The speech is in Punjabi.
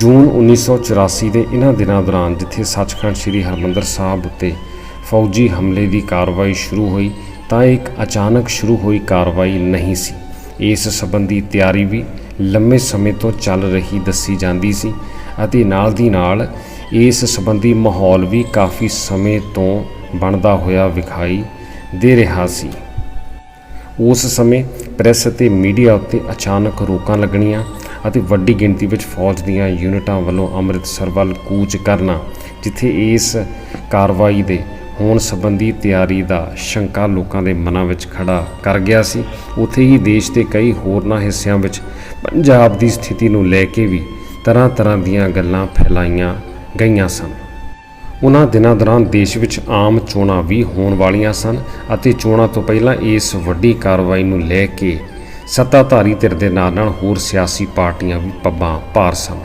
ਜੂਨ 1984 ਦੇ ਇਹਨਾਂ ਦਿਨਾਂ ਦੌਰਾਨ ਜਿੱਥੇ ਸੱਚਖੰਡ ਸ੍ਰੀ ਹਰਮੰਦਰ ਸਾਹਿਬ ਉੱਤੇ ਫੌਜੀ ਹਮਲੇ ਦੀ ਕਾਰਵਾਈ ਸ਼ੁਰੂ ਹੋਈ, ਤਾਂ ਇੱਕ ਅਚਾਨਕ ਸ਼ੁਰੂ ਹੋਈ ਕਾਰਵਾਈ ਨਹੀਂ ਸੀ। ਇਸ ਸੰਬੰਧੀ ਤਿਆਰੀ ਵੀ ਲੰਮੇ ਸਮੇਂ ਤੋਂ ਚੱਲ ਰਹੀ ਦੱਸੀ ਜਾਂਦੀ ਸੀ ਅਤੇ ਨਾਲ ਦੀ ਨਾਲ ਇਸ ਸੰਬੰਧੀ ਮਾਹੌਲ ਵੀ ਕਾਫੀ ਸਮੇਂ ਤੋਂ ਬਣਦਾ ਹੋਇਆ ਵਿਖਾਈ ਦੇ ਰਿਹਾ ਸੀ। ਉਸ ਸਮੇਂ ਪ੍ਰੈਸ ਅਤੇ ਮੀਡੀਆ ਉੱਤੇ ਅਚਾਨਕ ਰੋਕਾਂ ਲੱਗਣੀਆਂ ਅਤੇ ਵੱਡੀ ਗਿਣਤੀ ਵਿੱਚ ਫੌਜ ਦੀਆਂ ਯੂਨਿਟਾਂ ਵੱਲੋਂ ਅੰਮ੍ਰਿਤਸਰ ਵੱਲ ਕੂਚ ਕਰਨਾ, ਜਿੱਥੇ ਇਸ ਕਾਰਵਾਈ ਦੇ ਹੋਣ ਸੰਬੰਧੀ ਤਿਆਰੀ ਦਾ ਸ਼ੰਕਾ ਲੋਕਾਂ ਦੇ ਮਨਾਂ ਵਿੱਚ ਖੜਾ ਕਰ ਗਿਆ ਸੀ। ਉੱਥੇ ਹੀ ਦੇਸ਼ ਦੇ ਕਈ ਹੋਰਨਾਂ ਹਿੱਸਿਆਂ ਵਿੱਚ ਪੰਜਾਬ ਦੀ ਸਥਿਤੀ ਨੂੰ ਲੈ ਕੇ ਵੀ ਤਰ੍ਹਾਂ ਤਰ੍ਹਾਂ ਦੀਆਂ ਗੱਲਾਂ ਫੈਲਾਈਆਂ ਗਈਆਂ ਸਨ। ਉਹਨਾਂ ਦਿਨਾਂ ਦੌਰਾਨ ਦੇਸ਼ ਵਿੱਚ ਆਮ ਚੋਣਾਂ ਵੀ ਹੋਣ ਵਾਲੀਆਂ ਸਨ ਅਤੇ ਚੋਣਾਂ ਤੋਂ ਪਹਿਲਾਂ ਇਸ ਵੱਡੀ ਕਾਰਵਾਈ ਨੂੰ ਲੈ ਕੇ ਸੱਤਾਧਾਰੀ ਧਿਰ ਦੇ ਨਾਲ ਨਾਲ ਹੋਰ ਸਿਆਸੀ ਪਾਰਟੀਆਂ ਵੀ ਪੱਬਾਂ ਭਾਰ ਸਨ।